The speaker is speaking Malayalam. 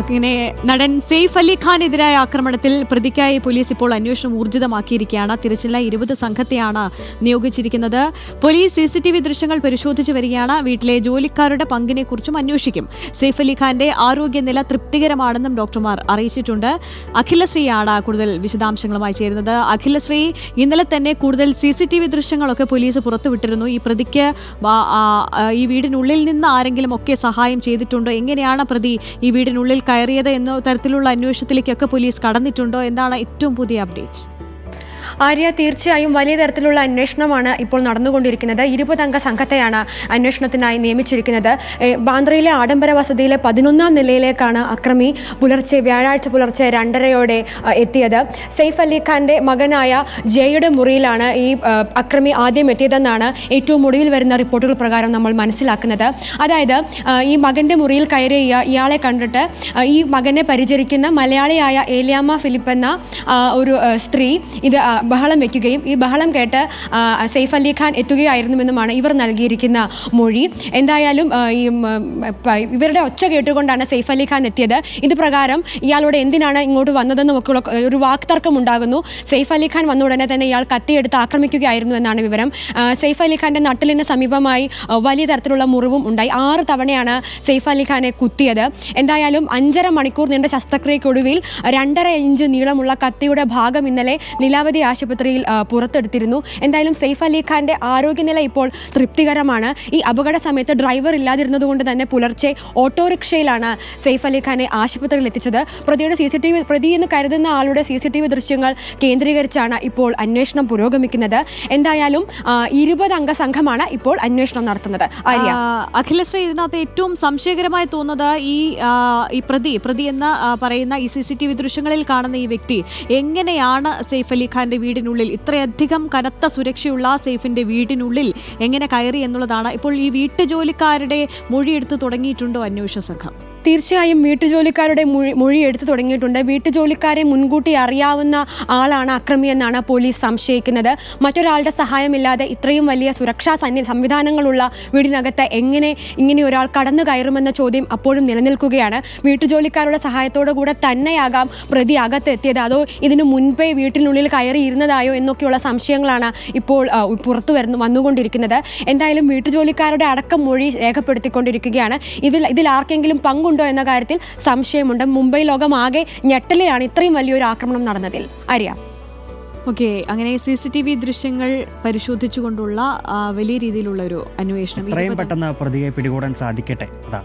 അങ്ങനെ നടൻ സെയ്ഫ് അലി ഖാൻ ഖാനെതിരായ ആക്രമണത്തിൽ പ്രതിക്കായി പോലീസ് ഇപ്പോൾ അന്വേഷണം ഊർജിതമാക്കിയിരിക്കുകയാണ്. തിരച്ചിലിനായി ഇരുപത് സംഘത്തെയാണ് നിയോഗിച്ചിരിക്കുന്നത്. Police C C T V ദൃശ്യങ്ങൾ പരിശോധിച്ച് വരികയാണ്. വീട്ടിലെ ജോലിക്കാരുടെ പങ്കിനെക്കുറിച്ചും അന്വേഷിക്കും. സെയ്ഫ് അലി ഖാന്റെ ആരോഗ്യനില തൃപ്തികരമാണെന്നും ഡോക്ടർമാർ അറിയിച്ചിട്ടുണ്ട്. അഖിലശ്രീയാണ് കൂടുതൽ വിശദാംശങ്ങളുമായി ചേരുന്നത്. അഖിലശ്രീ ഇന്നലെ തന്നെ കൂടുതൽ സി സി ടി വി ദൃശ്യങ്ങളൊക്കെ പോലീസ് പുറത്തുവിട്ടിരുന്നു. ഈ പ്രതിക്ക് ഈ വീടിനുള്ളിൽ നിന്ന് ആരെങ്കിലും ഒക്കെ സഹായം ചെയ്തിട്ടുണ്ടോ? എങ്ങനെയാണ് പ്രതി ഈ വീടിനുള്ളിൽ കയറിയത് എന്ന തരത്തിലുള്ള അന്വേഷണത്തിലേക്കൊക്കെ പോലീസ് കടന്നിട്ടുണ്ടോ? എന്താണ് ഏറ്റവും പുതിയ അപ്ഡേറ്റ്സ് ആര്യ തീർച്ചയായും വലിയ തരത്തിലുള്ള അന്വേഷണമാണ് ഇപ്പോൾ നടന്നുകൊണ്ടിരിക്കുന്നത്. ഇരുപതംഗ സംഘത്തെയാണ് അന്വേഷണത്തിനായി നിയമിച്ചിരിക്കുന്നത്. ബാന്ദ്രയിലെ ആഡംബര വസതിയിലെ പതിനൊന്നാം നിലയിലേക്കാണ് അക്രമി പുലർച്ചെ വ്യാഴാഴ്ച പുലർച്ചെ രണ്ടരയോടെ എത്തിയത്. സെയ്ഫ് അലി ഖാന്റെ മകനായ ജയയുടെ മുറിയിലാണ് ഈ അക്രമി ആദ്യം എത്തിയതെന്നാണ് ഏറ്റവും ഒടുവിൽ വരുന്ന റിപ്പോർട്ടുകൾ പ്രകാരം നമ്മൾ മനസ്സിലാക്കുന്നത്. അതായത് ഈ മകന്റെ മുറിയിൽ കയറിയ ഇയാളെ കണ്ടിട്ട് ഈ മകനെ പരിചരിക്കുന്ന മലയാളിയായ ഏലിയാമ്മ ഫിലിപ്പ് എന്ന ഒരു സ്ത്രീ ഇത് ബഹളം വെക്കുകയും ഈ ബഹളം കേട്ട് സെയ്ഫ് അലി ഖാൻ എത്തുകയായിരുന്നുവെന്നുമാണ് ഇവർ നൽകിയിരിക്കുന്ന മൊഴി. എന്തായാലും ഈ ഇവരുടെ ഒച്ച കേട്ടുകൊണ്ടാണ് സെയ്ഫ് അലി ഖാൻ എത്തിയത്. ഇത് പ്രകാരം ഇയാളോട് എന്തിനാണ് ഇങ്ങോട്ട് വന്നതെന്നും ഒക്കെ ഒരു വാക്തർക്കം ഉണ്ടാകുന്നു. സെയ്ഫ് അലി ഖാൻ വന്ന ഉടനെ തന്നെ ഇയാൾ കത്തിയെടുത്ത് ആക്രമിക്കുകയായിരുന്നു എന്നാണ് വിവരം. സെയ്ഫ് അലി ഖാന്റെ നട്ടിലിന് സമീപമായി വലിയ തരത്തിലുള്ള മുറിവും ഉണ്ടായി. ആറ് തവണയാണ് സെയ്ഫ് അലി ഖാനെ കുത്തിയത്. എന്തായാലും അഞ്ചര മണിക്കൂർ നീണ്ട ശസ്ത്രക്രിയക്കൊടുവിൽ രണ്ടര ഇഞ്ച് നീളമുള്ള കത്തിയുടെ ഭാഗം ഇന്നലെ ലീലാവതി ആശുപത്രിയിൽ പുറത്തെടുത്തിരുന്നു. എന്തായാലും സെയ്ഫ് അലി ഖാന്റെ ആരോഗ്യനില ഇപ്പോൾ തൃപ്തികരമാണ്. ഈ അപകട സമയത്ത് ഡ്രൈവർ ഇല്ലാതിരുന്നത് കൊണ്ട് തന്നെ പുലർച്ചെ ഓട്ടോറിക്ഷയിലാണ് സെയ്ഫ് അലി ഖാനെ ആശുപത്രിയിൽ എത്തിച്ചത്. പ്രതിയുടെ സി സി ടി വി പ്രതി എന്ന് കരുതുന്ന ആളുടെ സി സി ടി വി ദൃശ്യങ്ങൾ കേന്ദ്രീകരിച്ചാണ് ഇപ്പോൾ അന്വേഷണം പുരോഗമിക്കുന്നത്. എന്തായാലും ഇരുപത് അംഗ സംഘമാണ് ഇപ്പോൾ അന്വേഷണം നടത്തുന്നത്. അഖിലശ്രീ ഇതിനകത്ത് ഏറ്റവും സംശയകരമായി തോന്നുന്നത് ഈ ഈ പ്രതി പ്രതി എന്ന് പറയുന്ന ഈ സി സി ടി വി ദൃശ്യങ്ങളിൽ കാണുന്ന ഈ വ്യക്തി എങ്ങനെയാണ് സെയ്ഫ് അലി ഖാന്റെ വീടിനുള്ളിൽ. ഇത്രയധികം കനത്ത സുരക്ഷയുള്ള സേഫിന്റെ വീടിനുള്ളിൽ എങ്ങനെ കയറി എന്നുള്ളതാണ് ഇപ്പോൾ ഈ വീട്ടുജോലിക്കാരുടെ മൊഴിയെടുത്ത് തുടങ്ങിയിട്ടുണ്ടോ അന്വേഷണ സംഘം? തീർച്ചയായും വീട്ടുജോലിക്കാരുടെ മൊഴി മൊഴി എടുത്തു തുടങ്ങിയിട്ടുണ്ട്. വീട്ടുജോലിക്കാരെ മുൻകൂട്ടി അറിയാവുന്ന ആളാണ് അക്രമി എന്നാണ് പോലീസ് സംശയിക്കുന്നത്. മറ്റൊരാളുടെ സഹായമില്ലാതെ ഇത്രയും വലിയ സുരക്ഷാ സന്നി സംവിധാനങ്ങളുള്ള വീടിനകത്ത് എങ്ങനെ ഇങ്ങനെ ഒരാൾ കടന്നു കയറുമെന്ന ചോദ്യം അപ്പോഴും നിലനിൽക്കുകയാണ്. വീട്ടുജോലിക്കാരുടെ സഹായത്തോടു കൂടെ തന്നെയാകാം പ്രതി അകത്തെത്തിയത്. അതോ ഇതിനു മുൻപേ വീട്ടിനുള്ളിൽ കയറിയിരുന്നതായോ എന്നൊക്കെയുള്ള സംശയങ്ങളാണ് ഇപ്പോൾ പുറത്തു വരുന്നു വന്നുകൊണ്ടിരിക്കുന്നത്. എന്തായാലും വീട്ടുജോലിക്കാരുടെ അടക്കം മൊഴി രേഖപ്പെടുത്തിക്കൊണ്ടിരിക്കുകയാണ്. ഇതിൽ ഇതിൽ ആർക്കെങ്കിലും പങ്കുണ്ടോ എന്ന കാര്യത്തിൽ സംശയമുണ്ട്. മുംബൈ ലോകം ആകെ ഞെട്ടലിലാണ് ഇത്രയും വലിയൊരു ആക്രമണം നടന്നതിൽ. അറിയാം ഓക്കെ അങ്ങനെ സി സി ടി വി ദൃശ്യങ്ങൾ പരിശോധിച്ചുകൊണ്ടുള്ള കൊണ്ടുള്ള വലിയ രീതിയിലുള്ള ഒരു അന്വേഷണം പെട്ടെന്ന് പ്രതിയെ പിടികൂടാൻ സാധിക്കട്ടെ? അതാ.